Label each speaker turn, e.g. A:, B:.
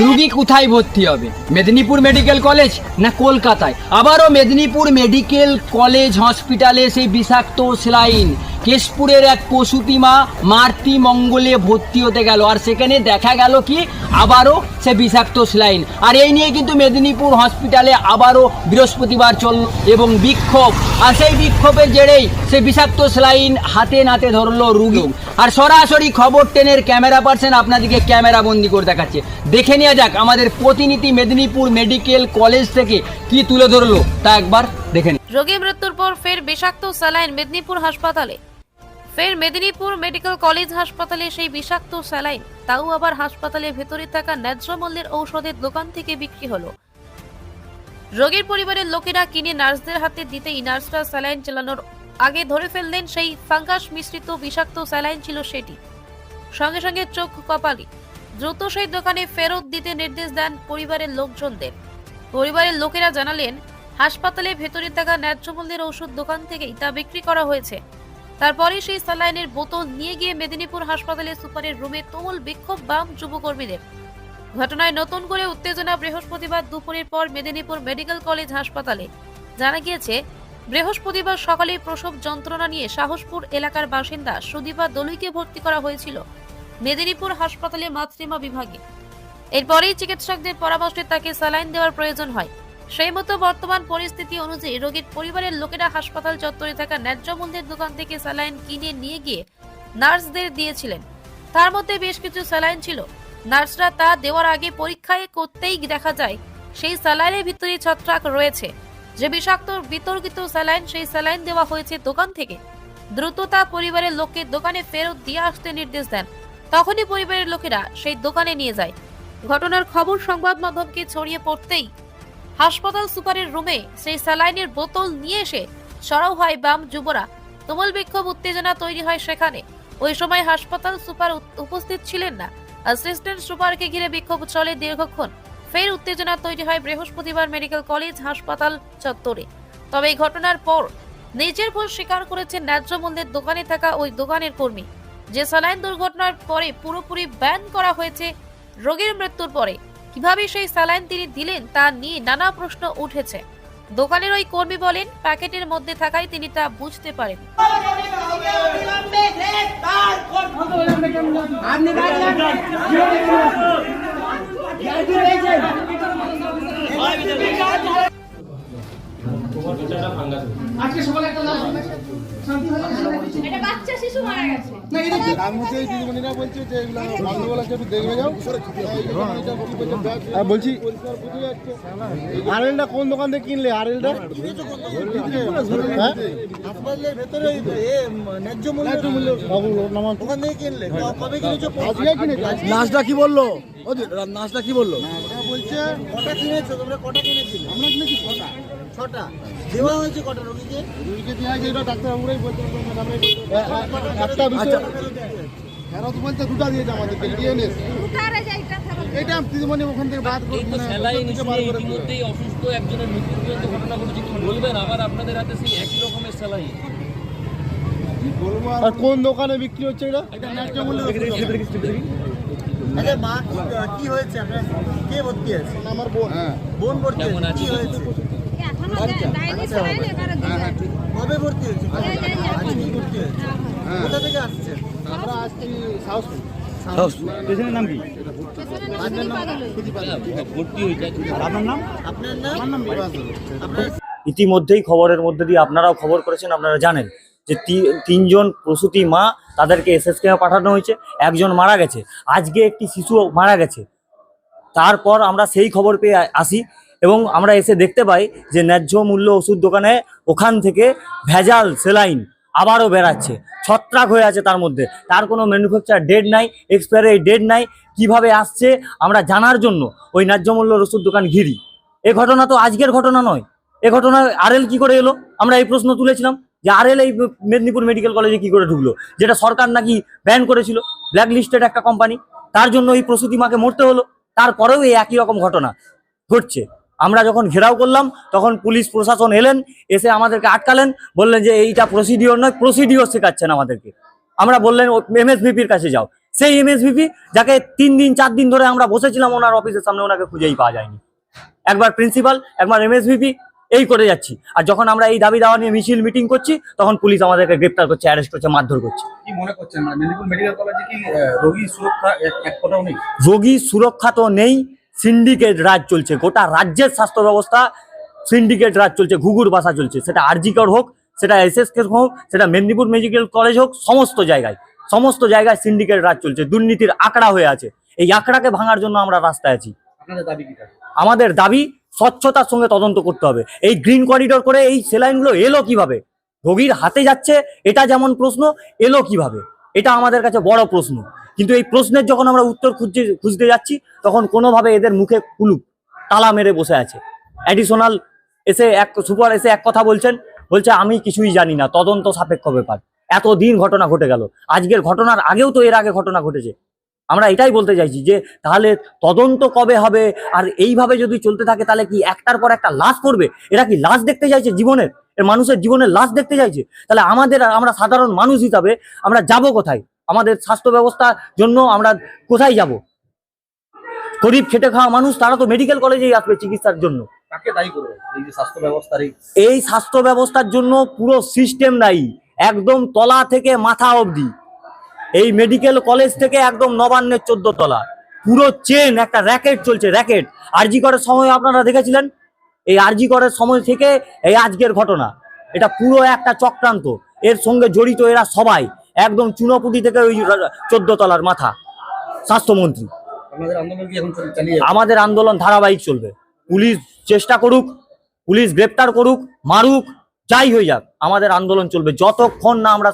A: রুগী কোথায় ভর্তি হবে? মেদিনীপুর মেডিকেল কলেজ না কলকাতায়? আবারও মেদিনীপুর মেডিকেল কলেজ হসপিটালে সেই বিষাক্ত স্লাইন কেশপুরের এক প্রসূতি মা মারতি মঙ্গলে ভর্তি হতে গেল। আর সেখানে দেখা গেল কি, আবারও সে বিষাক্ত স্লাইন। আর এই নিয়ে কিন্তু মেদিনীপুর হসপিটালে আবারও বৃহস্পতিবার চল এবং বিক্ষোভ। আর সেই বিক্ষোভের জেরেই সে বিষাক্ত স্লাইন হাতে নাতে ধরলো রুগী। আর সরাসরি খবর টেনের ক্যামেরা পার্সন আপনাদেরকে ক্যামেরা বন্দি করে দেখাচ্ছে। দেখে নেওয়া যাক আমাদের প্রতিনিধি মেদিনীপুর মেডিকেল কলেজ থেকে কি তুলে ধরলো। তা একবার দেখে
B: রোগী মৃত্যুর পর ফের বিষাক্ত স্যালাইন মেদিনীপুর হাসপাতালে। ফের মেদিনীপুর মেডিকেল কলেজ হাসপাতালে সেই বিষাক্ত স্যালাইন। তাও আবার হাসপাতালের ভেতরে থাকা ন্যায্য মূল্যের ঔষধের দোকান থেকে বিক্রি হলো। রোগীর পরিবারের লোকেরা কিনে নার্সদের হাতে দিতেই নার্সরা স্যালাইন চালানোর আগে ধরে ফেললেন সেই ফাঙ্গাস মিশ্রিত বিষাক্ত স্যালাইন ছিল সেটি। সঙ্গে সঙ্গে চোখ কপালি। দ্রুত সেই দোকানে ফেরত দিতে নির্দেশ দেন পরিবারের লোকজনদের। পরিবারের লোকেরা জানালেন হাসপাতালে ভেতরে থাকা ন্যায্য মূল্যের ওষুধ দোকান থেকেই তা বিক্রি করা হয়েছে। তারপরে সেই স্যালাইনের বোতল নিয়ে গিয়ে মেদিনীপুর হাসপাতালে সুপারের রুমে তুমুল বিক্ষোভ বাম যুবকর্মীদের। ঘটনায় নতুন করে উত্তেজনা বৃহস্পতিবার দুপুরের পর মেদিনীপুর মেডিকেল কলেজ হাসপাতালে। জানা গিয়েছে, বৃহস্পতিবার সকালে প্রসব যন্ত্রণা নিয়ে সাহসপুর এলাকার বাসিন্দা সুদীপা দলুইকে ভর্তি করা হয়েছিল মেদিনীপুর হাসপাতালে মাতৃমা বিভাগে। এরপরেই চিকিৎসকদের পরামর্শে তাকে স্যালাইন দেওয়ার প্রয়োজন হয়। সেই মতো বর্তমান পরিস্থিতি অনুযায়ী রোগীর পরিবারের লোকেরা হাসপাতাল চত্বরে থাকা ন্যায্য মূল্যের দোকান থেকে স্যালাইন কিনে নিয়ে গিয়ে নার্সদের দিয়েছিলেন। তার মধ্যে বেশ কিছু স্যালাইন ছিল। নার্সরা তা দেওয়ার আগে পরীক্ষায় করতেই দেখা যায়, সেই স্যালাইনের ভিতরে ছত্রাক রয়েছে। যে বিষাক্ত বিতর্কিত স্যালাইন, সেই স্যালাইন দেওয়া হয়েছে দোকান থেকে। দ্রুত তা পরিবারের লোককে দোকানে ফেরত দিয়ে আসতে নির্দেশ দেন। তখনই পরিবারের লোকেরা সেই দোকানে নিয়ে যায়। ঘটনার খবর সংবাদ মাধ্যমকে ছড়িয়ে পড়তেই হাসপাতাল সুপারের রুমে সেই স্যালাইনের বোতল নিয়ে এসে সরাও হয় বাম যুবরা। তুমুল বিক্ষোভ, উত্তেজনা তৈরি হয় সেখানে। ওই সময় হাসপাতাল সুপার উপস্থিত ছিলেন না। অ্যাসিস্ট্যান্ট সুপারকে ঘিরে বিক্ষোভ চলে দীর্ঘক্ষণ। ফের উত্তেজনা তৈরি হয় বৃহস্পতিবার মেডিকেল কলেজ হাসপাতাল চত্বরে। তবে এই ঘটনার পর নিজের ভুল স্বীকার করেছে ন্যায্য মূল্যের দোকানে থাকা ওই দোকানের কর্মী। যে স্যালাইন দুর্ঘটনার পরে পুরোপুরি ব্যান করা হয়েছে, রোগীর মৃত্যুর পরে। কীভাবে সেই স্যালাইন তিনি দিলেন তা নিয়ে নানা প্রশ্ন উঠেছে। দোকানের ওই কর্মী বলেন প্যাকেটের মধ্যে থাকায় তিনি তা বুঝতে পারেন।
C: আজকে সকালে একটা লাশ এটা বাচ্চা শিশু মারা গেছে।
D: আমি হচ্ছে এই দিদিমণিরা বলছে যে এগুলো গন্ডগোল একটু দেখবে যাও। আর বলছি আরএলটা কোন দোকান থেকে কিনলে?
E: কিনেছি?
F: নাচটা কি বলল? ও নাচটা কি বলল?
D: বলছে
E: কটা কিনেছো? তোমরা কটা কিনেছিলে?
D: আমরা কিনেছি ছটা।
E: ছটা। দেওয়া হয়েছে কটা রোগীকে?
D: রুগীকে দেওয়া হয়েছে এটা ডাক্তারবাবুরাই বলতে একটা বিষয় ফেরত বলতে দুটা দিয়েছে আমাদেরকে ডিএনএস এটা দিদিমণি ওখান থেকে বাদ মানে।
G: ইতিমধ্যেই অসুস্থ একজনের মৃত্যু পর্যন্ত ঘটনা ঘটেছে কি বলবেন আবার আপনাদের হাতে সেই একই রকমের স্যালাইন
D: আর কোন দোকানে বিক্রি হচ্ছে এটা? এটা ন্যায্য মূল্যে
E: আচ্ছা মা কি- হয়েছে? আপনার কে ভর্তি আছে?
D: আমার বোন। হ্যাঁ
E: বোন ভর্তি
G: কেমন
E: আছে? কি হয়েছে?
C: এখনও ডাইনি চালাই এবারে দিবে।
E: কবে ভর্তি হয়েছে?
C: এই যে
E: আজকে ভর্তি হয়েছে। কোথা থেকে আসছে
D: আমরা আসছি সাউথ
F: পেশেন্টের নাম কি? আপনার নাম?
E: আপনার নাম?
H: ইতিমধ্যেই খবরের মধ্যে দিয়ে আপনারাও খবর করেছেন আপনারা জানেন যে তিনজন প্রসূতি মা তাদেরকে এসএসকে পাঠানো হয়েছে একজন মারা গেছে। আজকে একটি শিশু মারা গেছে। তারপর আমরা সেই খবর পেয়ে আসি এবং আমরা এসে দেখতে পাই যে ন্যায্য মূল্য ওষুধ দোকানে ওখান থেকে ভেজাল সেলাইন আবারও বেড়াচ্ছে, ছত্রাক হয়ে আছে তার মধ্যে। তার কোনো ম্যানুফ্যাকচার ডেট নাই এক্সপায়ারি ডেট নাই, কীভাবে আসছে আমরা জানার জন্য ওই ন্যায্য মূল্যের ওষুধ দোকান ঘিরি। এ ঘটনা তো আজকের ঘটনা নয়। এ ঘটনা আরএল কি করে এলো? আমরা এই প্রশ্ন তুলেছিলাম যে আরএল এই মেদিনীপুর মেডিকেল কলেজে কি করে ঢুকলো? যেটা সরকার নাকি ব্যান করেছিল ব্ল্যাক লিস্টেড একটা কোম্পানি তার জন্য এই প্রসূতি মাকে মরতে হলো। তারপরেও এই একই রকম ঘটনা ঘটছে। আমরা যখন ঘেরাও করলাম তখন পুলিশ প্রশাসন এলেন এসে আমাদেরকে আটকালেন বললেন যে এইটা প্রসিডিওর নয় প্রসিডিওর শেখাচ্ছেন আমাদেরকে। আমরা বললেন এমএসভিপির কাছে যাও। সেই এমএসভিপি যাকে তিন দিন চার দিন ধরে আমরা বসেছিলাম ওনার অফিসের সামনে ওনাকে খুঁজেই পাওয়া যায়নি। একবার প্রিন্সিপাল একবার এমএসভিপি এই করে যাচ্ছি। আর যখন আমরা এই দাবি দাওয়া নিয়ে মিছিল মিটিং করছি তখন পুলিশ আমাদেরকে গ্রেপ্তার করছে অ্যারেস্ট করছে মারধর করছে।
F: মনে রোগী সুরক্ষা
H: তো নেই সিন্ডিকেট রাজ চলছে। গোটা রাজ্যের স্বাস্থ্য ব্যবস্থা সিন্ডিকেট রাজ চলছে ঘুঘুর বাসা চলছে। সেটা আরজিকর হোক সেটা এস এসএসকে হোক সেটা মেদিনীপুর মেডিকেল কলেজ হোক সমস্ত জায়গায় সমস্ত জায়গায় সিন্ডিকেট রাজ চলছে। দুর্নীতির আঁকড়া হয়ে আছে। এই আঁকড়াকে ভাঙার জন্য আমরা রাস্তায় আছি? আমাদের দাবি স্বচ্ছতার সঙ্গে তদন্ত করতে হবে। এই গ্রিন করিডোর করে এই সেলাইনগুলো এলো কীভাবে? রোগীর হাতে যাচ্ছে এটা যেমন প্রশ্ন এলো কীভাবে? এটা আমাদের কাছে বড় প্রশ্ন। কিন্তু এই প্রশ্নের যখন আমরা উত্তর খুঁজতে খুঁজতে যাচ্ছি, তখন কোনোভাবে এদের মুখে কুলুপ, তালা মেরে বসে আছে। অ্যাডিশনাল এসে এক, সুপার এসে এক কথা বলছেন, বলছে, আমি কিছুই জানি না, তদন্ত সাপেক্ষ ব্যাপার। এতদিন ঘটনা ঘটে গেল। আজকের ঘটনার আগেও তো এর আগে ঘটনা ঘটেছে। আমরা এটাই বলতে চাইছি যে, তাহলে তদন্ত কবে হবে? আর এইভাবে যদি চলতে থাকে, তাহলে কি একটার পর একটা লাশ পড়বে? এরা কি লাশ দেখতে চাইছে জীবনের? এর মানুষের জীবনের লাশ দেখতে চাইছে? তাহলে আমাদের, আমরা সাধারণ মানুষ হিসাবে আমরা যাব কোথায়? আমাদের স্বাস্থ্য ব্যবস্থার জন্য আমরা কোথায় যাব? গরিব খেটে খাওয়া মানুষ তারা তো মেডিকেল কলেজেই আসবে চিকিৎসার জন্য।
F: এই স্বাস্থ্য ব্যবস্থার এই
H: এই স্বাস্থ্য ব্যবস্থার জন্য পুরো সিস্টেম দায়ী একদম তলা থেকে মাথা অবধি। এই মেডিকেল কলেজ থেকে একদম নবান্নের চোদ্দ তলা। পুরো চেন একটা র্যাকেট চলছে র্যাকেট আরজি করার সময় আপনারা দেখেছিলেন? এই আরজি করার সময় থেকে এই আজকের ঘটনা। এটা পুরো একটা চক্রান্ত। এর সঙ্গে জড়িত এরা সবাই। একদম চুনোপুটি থেকে ওই চোদ্দ তলার মাথা স্বাস্থ্যমন্ত্রী? আমাদের আন্দোলন ধারাবাহিক চলবে। পুলিশ চেষ্টা করুক পুলিশ গ্রেপ্তার করুক মারুক যাই হয়ে যাক আমাদের আন্দোলন চলবে। যতক্ষণ না আমরা